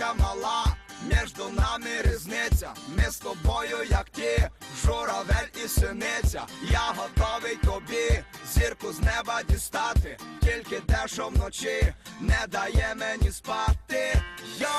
проблемка мала, між нами різниця. Ми з тобою, як ті, журавель і синиця. Я готовий тобі зірку з неба дістати, тільки те, що вночі не дає мені спати. Йой,